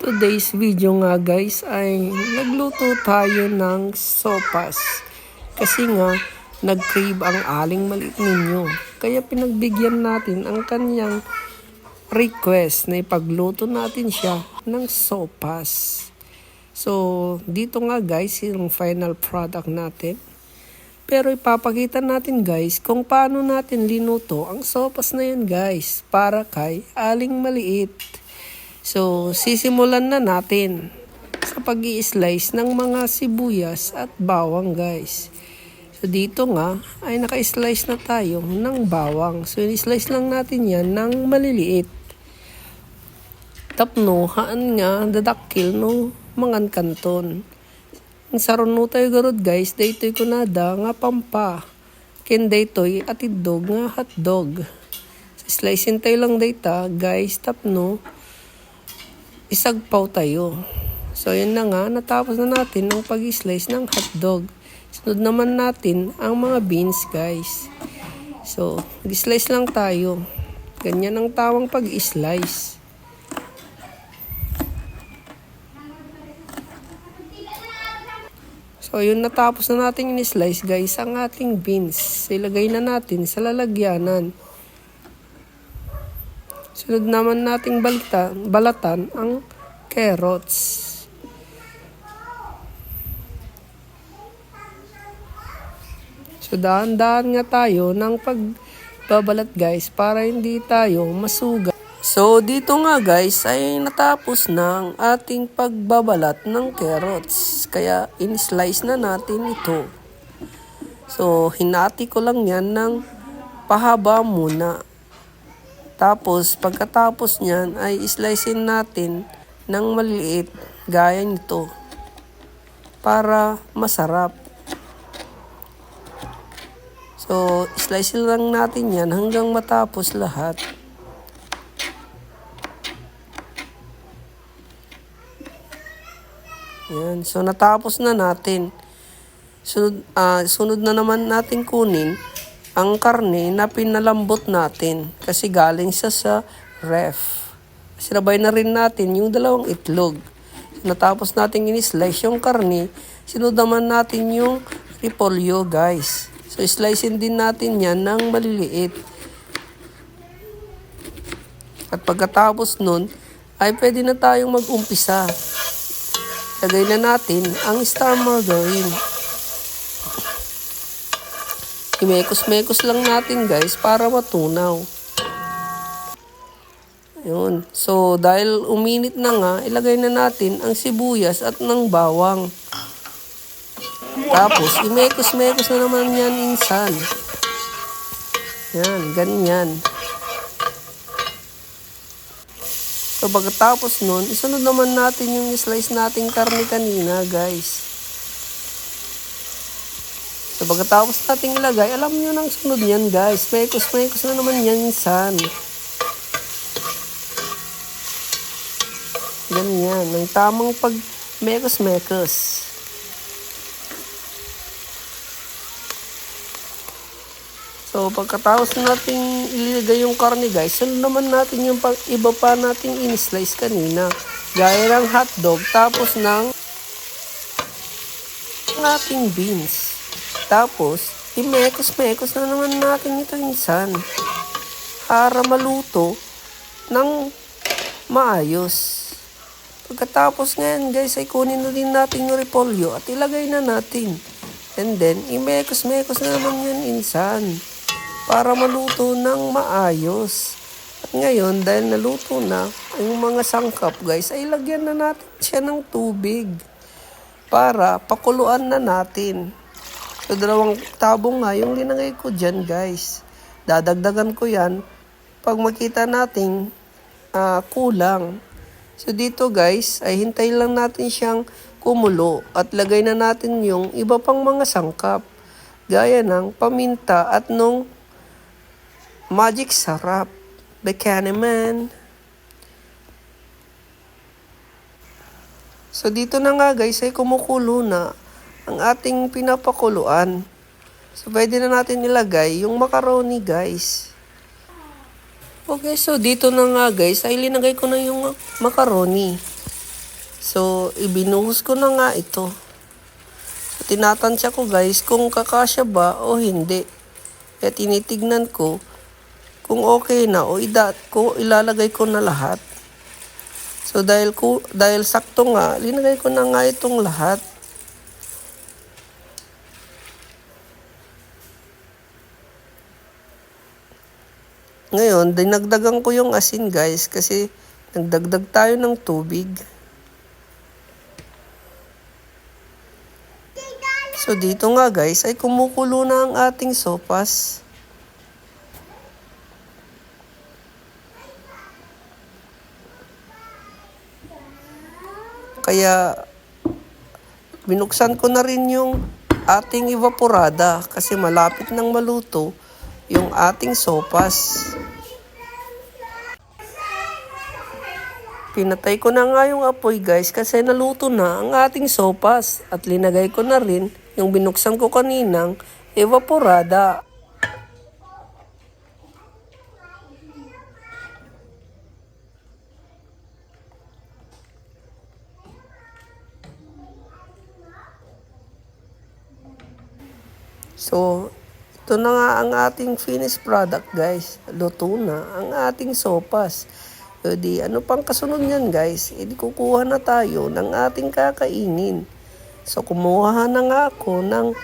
Today's video nga guys ay nagluto tayo ng sopas. Kasi nga nag-crave ang aling maliit ninyo. Kaya pinagbigyan natin ang kanyang request na ipagluto natin siya ng sopas. So dito nga guys yung final product natin. Pero ipapakita natin guys kung paano natin linuto ang sopas na yun guys para kay aling maliit. So, sisimulan na natin sa pag slice ng mga sibuyas at bawang guys. So, dito nga ay naka-slice na tayo ng bawang. So, i-slice lang natin yan ng maliliit. Tapno, haan nga, dadakil no, mangan kanton. Saron no tayo garod guys, daytoy ko nada nga pampa. Ken daytoy atidog nga hotdog. So, slicein tayo lang data guys, tapno, isagpaw tayo. So, yun na nga, natapos na natin ang pag-slice ng hotdog. Sunod naman natin ang mga beans, guys. So, mag-slice lang tayo. Ganyan ang tawang pag-slice. So, yun natapos na natin in-slice, guys, ang ating beans. Ilagay na natin sa lalagyanan. Sunod naman nating balatan, balatan ang carrots. So dahan-dahan nga tayo ng pagbabalat guys para hindi tayo masuga. So dito nga guys ay natapos na ating pagbabalat ng carrots. Kaya in-slice na natin ito. So hinati ko lang yan ng pahaba muna. Tapos, pagkatapos niyan ay slicein natin ng maliliit gaya nito para masarap. So, slice lang natin yan hanggang matapos lahat. Yan. So, natapos na natin. Sunod, ah, sunod na naman natin kunin ang karne na pinalambot natin kasi galing siya sa ref. Sinabay na rin natin yung dalawang itlog. Natapos natin in-slice yung karne, sunod naman natin yung repolyo guys. So slicein din natin yan ng maliliit. At pagkatapos nun, ay pwede na tayong mag-umpisa. Lagay na natin ang star margarine. Imekos-mekos lang natin guys para matunaw. Ayun. So, dahil uminit na nga, ilagay na natin ang sibuyas at ng bawang. Tapos, imekos-mekos na naman yan insan. Yan, ganyan. So, pagkatapos nun, isunod naman natin yung slice nating karne kanina, guys. So, pagkatapos nating ilagay, alam nyo nang sunod yan, guys. Mekos-mekos na naman yan, insan. Ganyan. Ang tamang pag mekos-mekos. So, pagkatapos nating ilagay yung karne, guys, sunod naman natin yung pag iba pa nating in-slice kanina. Gaya ng hotdog, tapos ng ating beans. Tapos, imekos-mekos na naman natin ito insan para maluto ng maayos. Pagkatapos ngayon guys ay kunin na din natin yung repolyo at ilagay na natin. And then, imekos-mekos na naman yan insan para maluto ng maayos. At ngayon, dahil naluto na yung mga sangkap guys, ay lagyan na natin siya ng tubig para pakuluan na natin. So, dalawang tabong nga yung linagay ko dyan, guys. Dadagdagan ko yan pag makita nating ah, kulang. So, dito, guys, ay hintayin lang natin siyang kumulo at lagay na natin yung iba pang mga sangkap. Gaya ng paminta at nung magic sarap. Becaniman. So dito na nga guys ay kumukulo na ang ating pinapakuluan. So pwede na natin ilagay yung macaroni guys. Okay, so dito na nga guys ay linagay ko na yung macaroni. So, ibinuhos ko na nga ito. So, tinatansya ko guys kung kakasya ba o hindi. Kaya tinitignan ko kung okay na o ida, ko, ilalagay ko na lahat. So dahil ko dahil sakto nga, linagay ko na nga itong lahat. Ngayon, dinagdagan ko yung asin guys kasi nagdagdag tayo ng tubig. So dito nga guys ay kumukulo na ang ating sopas. Kaya binuksan ko na rin yung ating evaporada kasi malapit nang maluto yung ating sopas. Pinatay ko na nga yung apoy guys kasi naluto na ang ating sopas at linagay ko na rin yung binuksan ko kaninang evaporada. So, ito na nga ang ating finished product guys. Luto na ang ating sopas. So, di ano pang kasunod niyan guys? E di kukuha na tayo ng ating kakainin. So, kumuha na nga ako ng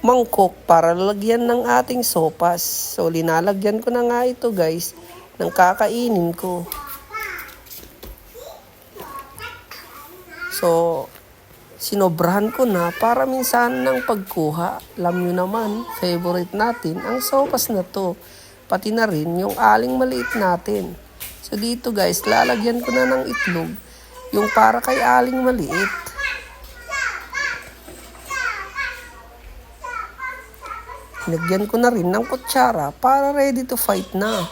mangkok para lalagyan ng ating sopas. So, linalagyan ko na nga ito guys ng kakainin ko. So, sinobrahan ko na para minsan ng pagkuha. Alam nyo naman, favorite natin ang sopas na to. Pati na rin yung aling maliit natin. So dito guys, lalagyan ko na ng itlog. Yung para kay aling maliit. Lagyan ko na rin ng kutsara para ready to fight na.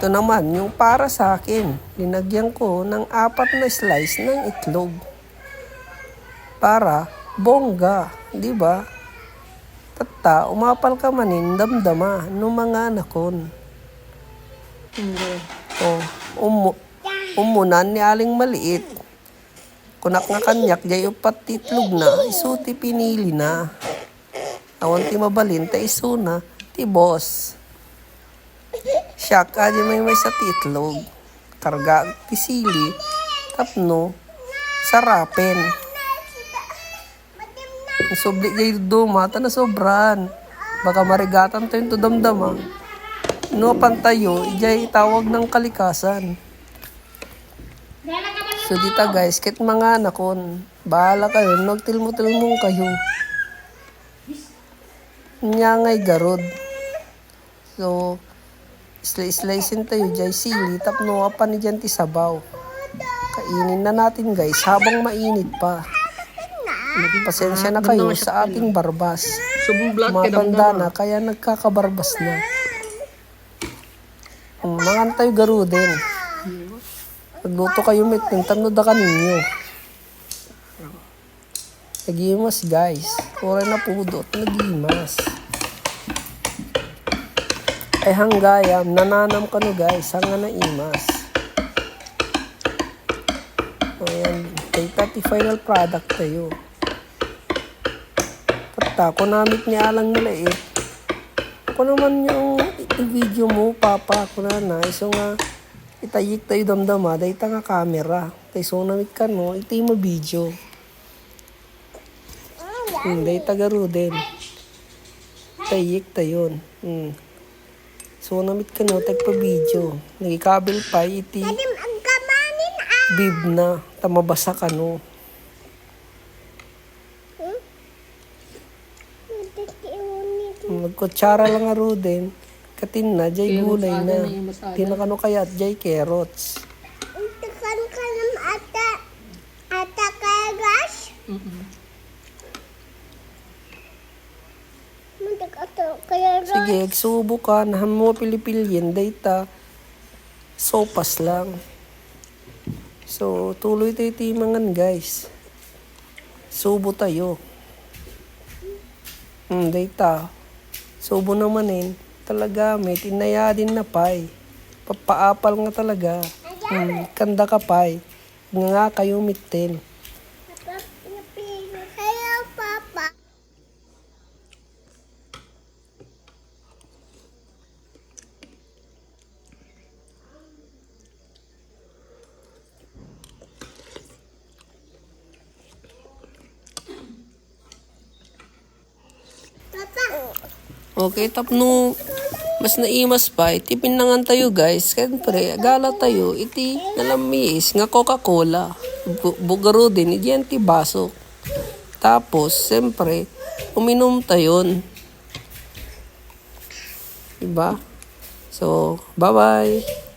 Ito naman, yung para sa akin. Linagyan ko ng apat na slice ng itlog para bongga, di ba? Tata, umapal ka manin, damdama, no mga anakon. Hindi. O, umu, umunan ni aling maliit. Kunak nga kanyak, jay upat titlog na, isuti pinili na. Awan ti mabalin, ta na, ti boss. Siyak, adi may may sa titlog. Karga, ti sili, tapno, sarapin. Subli jay dumata na sobran. Baka marigatan to yung tudamdama. No pantayo, ijay tawag ng kalikasan. So dita guys, kit mga anakon, bahala kayo, nagtilmo-tilmong kayo. Nyangay garod. So, slice-slicein tayo jay sili, tapno pa ni dyan ti sabaw. Kainin na natin guys, habang mainit pa. Pasensya na kayo sa ating barbas. Matanda na, kaya nagkakabarbas na. Um, mga tayo garo din. Nagluto kayo mit, tano da ka ninyo. Nagimas guys. Oray na pudot, nagimas. Ay hanggayam, nananam ka no guys, hanga na imas. Ayan, data ti final product tayo. Pata, ko namit niya alang nilait. Ako naman yung i-video mo, papa, ako na na. Iso nga, itayik tayo damdama, dahi nga camera. Tay so namit ka no, iti mo video. Hmm, dahi tagaro din. Tayik tayon. Hmm. So namit ka no, tagpa video. Nagikabel pa, iti ah. bib na, tamabasa ka no. Nagkutsara lang nga ro din. Katin na, jay Carrots, gulay aga na. na yung. Tinakano kaya at jay carrots. Tekan ka ng ata. Ata kagas. Mm-mm. Muntik ato kaya ro. Sige, subo ka, nahan mo pilipilyin, data. Sopas lang. So, tuloy tayo timangan guys. Subo tayo. Hmm, data. Subo naman eh. Talaga, may tinaya din na pay. Papaapal nga talaga. Hmm, kanda ka pay. nga kayo mitin. Papa. Papa, Okay, tapno mas naimas pa, iti pinangan tayo guys. Siyempre, gala tayo, iti nalamis nga Coca-Cola. Bu- Bugaro din, iti yan ti baso. Tapos, siyempre, uminom tayon. Diba? So, bye-bye.